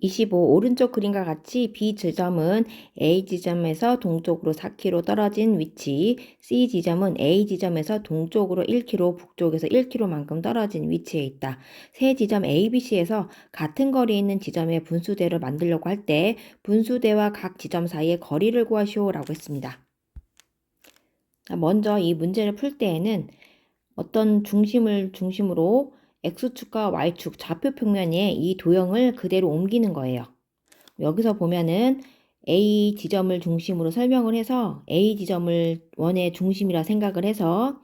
25 오른쪽 그림과 같이 B 지점은 A 지점에서 동쪽으로 4km 떨어진 위치, C 지점은 A 지점에서 동쪽으로 1km, 북쪽에서 1km만큼 떨어진 위치에 있다. 세 지점 A, B, C에서 같은 거리에 있는 지점의 분수대를 만들려고 할 때 분수대와 각 지점 사이의 거리를 구하시오라고 했습니다. 자, 먼저 이 문제를 풀 때에는 어떤 중심을 중심으로 X축과 Y축 좌표 평면에 이 도형을 그대로 옮기는 거예요. 여기서 보면은 A 지점을 중심으로 설명을 해서 A 지점을 원의 중심이라 생각을 해서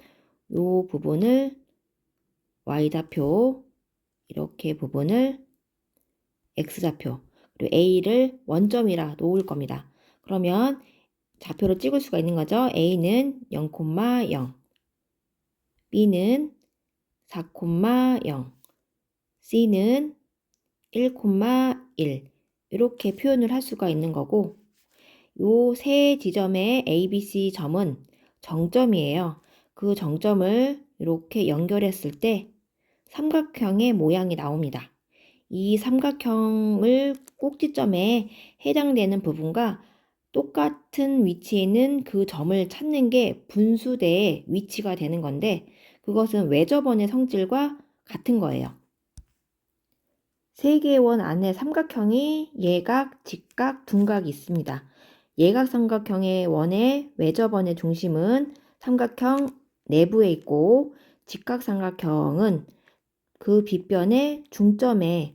이 부분을 Y좌표 이렇게 부분을 X좌표 그리고 A를 원점이라 놓을 겁니다. 그러면 좌표로 찍을 수가 있는 거죠. A는 0,0 B는 4,0 C는 1,1 이렇게 표현을 할 수가 있는 거고 요 세 지점의 A, B, C 점은 정점이에요. 그 정점을 이렇게 연결했을 때 삼각형의 모양이 나옵니다. 이 삼각형을 꼭지점에 해당되는 부분과 똑같은 위치에 있는 그 점을 찾는 게 분수대의 위치가 되는 건데 그것은 외접원의 성질과 같은 거예요. 세 개의 원 안에 삼각형이 예각, 직각, 둔각이 있습니다. 예각 삼각형의 원의 외접원의 중심은 삼각형 내부에 있고 직각 삼각형은 그 빗변의 중점에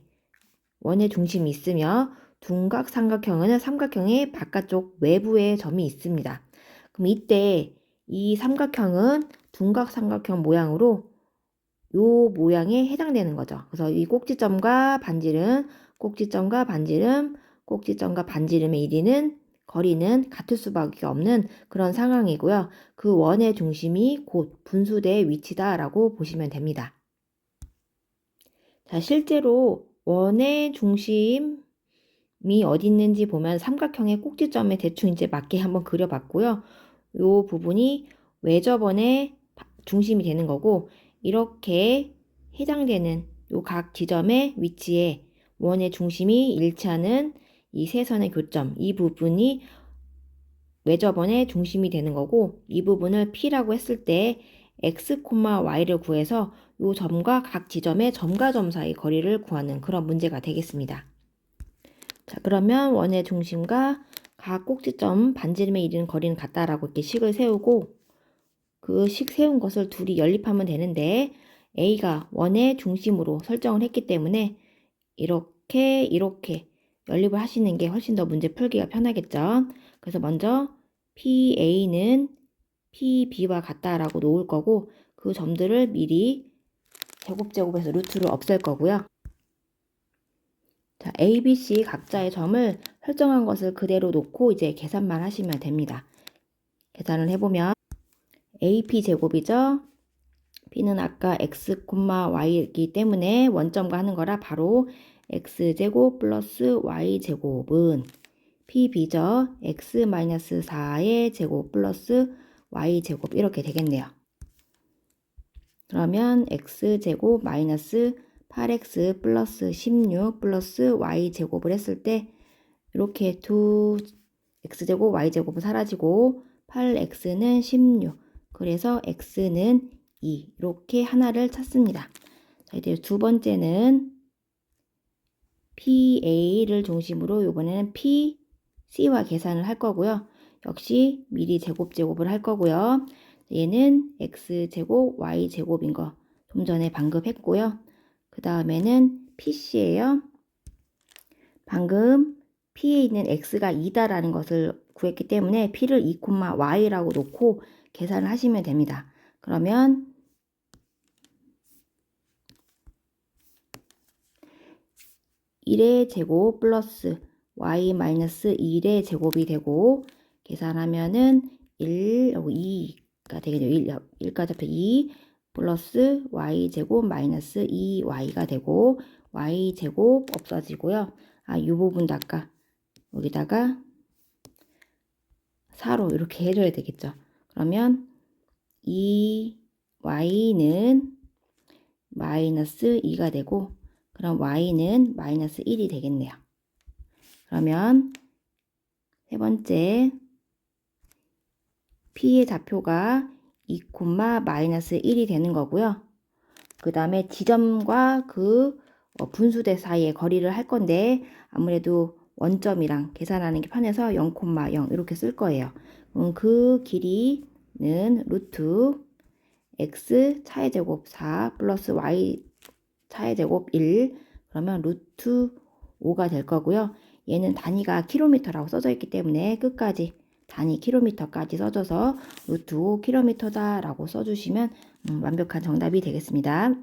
원의 중심이 있으며 둔각 삼각형은 삼각형의 바깥쪽 외부에 점이 있습니다. 그럼 이때 이 삼각형은 둔각 삼각형 모양으로 요 모양에 해당되는 거죠. 그래서 이 꼭지점과 반지름, 꼭지점과 반지름, 꼭지점과 반지름의 이리는 거리는 같을 수밖에 없는 그런 상황이고요. 그 원의 중심이 곧 분수대의 위치다라고 보시면 됩니다. 자, 실제로 원의 중심이 어디 있는지 보면 삼각형의 꼭지점에 대충 이제 맞게 한번 그려봤고요. 요 부분이 외접원의 중심이 되는 거고 이렇게 해당되는 요 각 지점의 위치에 원의 중심이 일치하는 이 세 선의 교점 이 부분이 외접원의 중심이 되는 거고 이 부분을 P라고 했을 때 x, y를 구해서 이 점과 각 지점의 점과 점 사이 거리를 구하는 그런 문제가 되겠습니다. 자, 그러면 원의 중심과 각 꼭지점 반지름에 이르는 거리는 같다라고 이렇게 식을 세우고 그 식 세운 것을 둘이 연립하면 되는데 A가 원의 중심으로 설정을 했기 때문에 이렇게 이렇게 연립을 하시는 게 훨씬 더 문제 풀기가 편하겠죠. 그래서 먼저 PA는 PB와 같다라고 놓을 거고 그 점들을 미리 제곱제곱해서 루트를 없앨 거고요. 자, A, B, C 각자의 점을 설정한 것을 그대로 놓고 이제 계산만 하시면 됩니다. 계산을 해보면 AP 제곱이죠. P는 아까 x, y이기 때문에 원점과 하는 거라 바로 x제곱 플러스 y제곱은 PB죠. x-4의 제곱 플러스 y제곱 이렇게 되겠네요. 그러면 x제곱 마이너스 8x 플러스 16 플러스 y제곱을 했을 때 이렇게 두 x제곱 y제곱은 사라지고 8x는 16 그래서 x는 2 이렇게 하나를 찾습니다. 자 이제 두 번째는 PA를 중심으로 이번에는 PC와 계산을 할 거고요. 역시 미리 제곱 제곱을 할 거고요. 얘는 x제곱 y제곱인 거 좀 전에 방금 했고요. 그 다음에는 PC예요. 방금 P에 있는 x가 2다라는 것을 구했기 때문에 P를 2, y라고 놓고 계산을 하시면 됩니다. 그러면 (1의) 제곱 플러스 y 마이너스 1의 제곱이 되고 계산하면은 1, 2가 되겠네요. 1, 1까지 합해 2 플러스 y제곱 마이너스 2y가 되고 y제곱 없어지고요. 아, 이 부분도 아까 여기다가 4로 이렇게 해줘야 되겠죠. 그러면 이 y는 마이너스 2가 되고 그럼 y는 마이너스 1이 되겠네요. 그러면 세 번째 P의 좌표가 2, 마이너스 1이 되는 거고요. 그 다음에 지점과 그 어, 분수대 사이의 거리를 할 건데 아무래도 원점이랑 계산하는 게 편해서 0,0 이렇게 쓸 거예요. 그럼 그 길이는 루트 x 차의 제곱 4 플러스 y 차의 제곱 1 그러면 루트 5가 될 거고요. 얘는 단위가 킬로미터라고 써져 있기 때문에 끝까지 단위 킬로미터까지 써줘서 루트 5 킬로미터다라고 써주시면 음, 완벽한 정답이 되겠습니다.